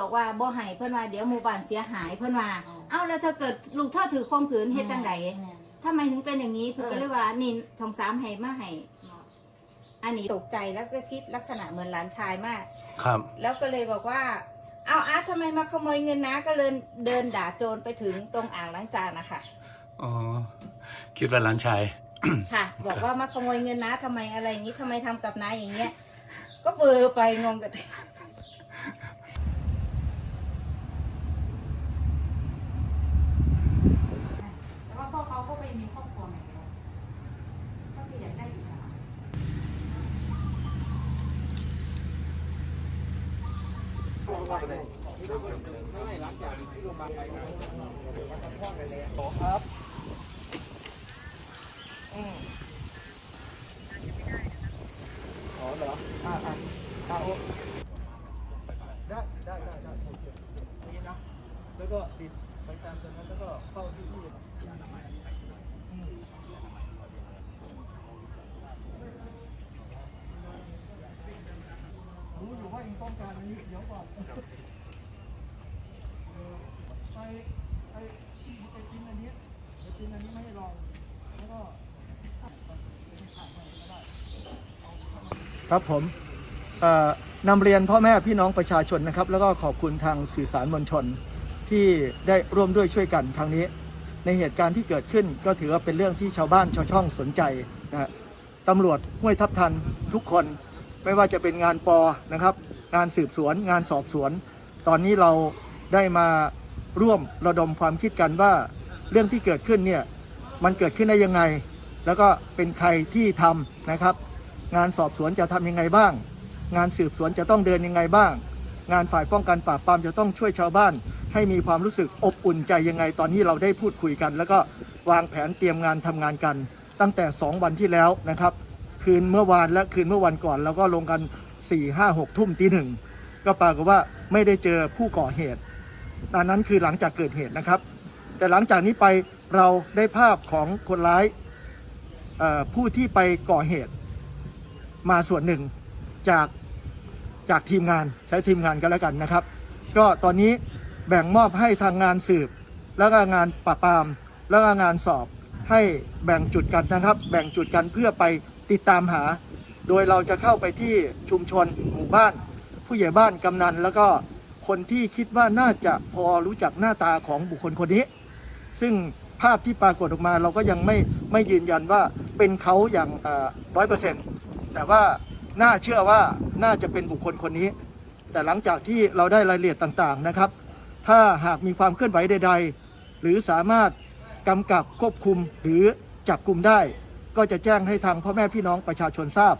บอกว่าบ่ให้เพิ่นว่าเดี๋ยวหมู่บ้านเสียหายเพิ่นว่าเอ้าแล้วถ้าเกิดลูกเธอถือข่มขืนเฮ็ดจังไดทำไมถึงเป็นอย่างนี้เพิ่นก็เลยว่านี่ทองสามให้มาให้อันนี้ตกใจแล้วก็คิดลักษณะเหมือนหลานชายมาก ครับ แล้วก็เลยบอกว่า เอาอาร์ตทำไมมาขโมยเงินนะก็เลยเดินด่าโจรไปถึงตรงอ่างล้างจานนะคะอ๋อ คิดว่าหลานชาย ค่ะ บอกว่ามาขโมยเงินนะทำไมอะไรอย่างนี้ทำไมทำกับน้าอย่างเงี้ย ก็เบลอไปงงกับ แต่ว่าพ่อเขาก็ไปมีครอบครัวใหม่แล้วก็คืออยากได้อิสระ ได้ได้ได้ได้โอเคนี่นะแล้วก็ติดไปตามตรงนั้นแล้วก็เข้าที่ที่อืมรู้อยู่ว่าเอง ต้องการอันนี้เดี๋ยวก่อนไปไปไปกินอันนี้ไปกินอันนี้ไม่ให้ลอง แล้วก็ครับผมนำเรียนพ่อแม่พี่น้องประชาชนนะครับ แล้วก็ขอบคุณทางสื่อสารมวลชนที่ได้ร่วมด้วยช่วยกันทางนี้ ในเหตุการณ์ที่เกิดขึ้นก็ถือว่าเป็นเรื่องที่ชาวบ้านชาวช่องสนใจนะฮะตำรวจห้วยทับทันทุกคนไม่ว่าจะเป็นงานปอนะครับ งานสืบสวน งานสอบสวน ตอนนี้เราได้มาร่วมระดมความคิดกันว่าเรื่องที่เกิดขึ้นเนี่ยมันเกิดขึ้นได้ยังไง แล้วก็เป็นใครที่ทำนะครับ งานสอบสวนจะทำยังไงบ้าง งานสืบสวนจะต้องเดินยังไงบ้าง งานฝ่ายป้องกันปราบปรามจะต้องช่วยชาวบ้าน ให้มีความรู้สึกอบอุ่นใจยังไง ตอนนี้เราได้พูดคุยกัน แล้วก็วางแผนเตรียมงานทำงานกัน ตั้งแต่ 2 วันที่แล้วนะครับ คืนเมื่อวานและคืนเมื่อวันก่อน แล้วก็ลงกัน 4 5 6ทุ่มตีหนึ่งก็ปรากฏว่าไม่ได้เจอผู้ก่อเหตุอันนั้นคือหลังจากเกิดเหตุนะครับ แต่หลังจากนี้ไปเราได้ภาพของคนร้ายผู้ที่ไปก่อเหตุมาส่วนหนึ่งจากจากทีมงานใช้ทีมงานกันแล้วกันนะครับ ก็ตอนนี้แบ่งมอบให้ทางงานสืบ แล้วก็งานปราบปราม แล้วก็งานสอบให้แบ่งจุดกันนะครับ แบ่งจุดกันเพื่อไปติดตามหา โดยเราจะเข้าไปที่ชุมชนหมู่บ้าน ผู้ใหญ่บ้านกำนัน แล้วก็คนที่คิดว่าน่าจะพอรู้จักหน้าตาของบุคคลคนนี้ ซึ่งภาพที่ปรากฏออกมาเราก็ยังไม่ไม่ยืนยันว่าเป็นเขาอย่างร้อยเปอร์เซ็นต์แต่ว่าน่าเชื่อว่าน่าจะเป็นบุคคลคนนี้ แต่หลังจากที่เราได้รายละเอียดต่างๆนะครับ ถ้าหากมีความเคลื่อนไหวใด ๆ หรือสามารถกำกับควบคุมหรือจับกลุ่มได้ ก็จะแจ้งให้ทางพ่อแม่พี่น้องประชาชนทราบ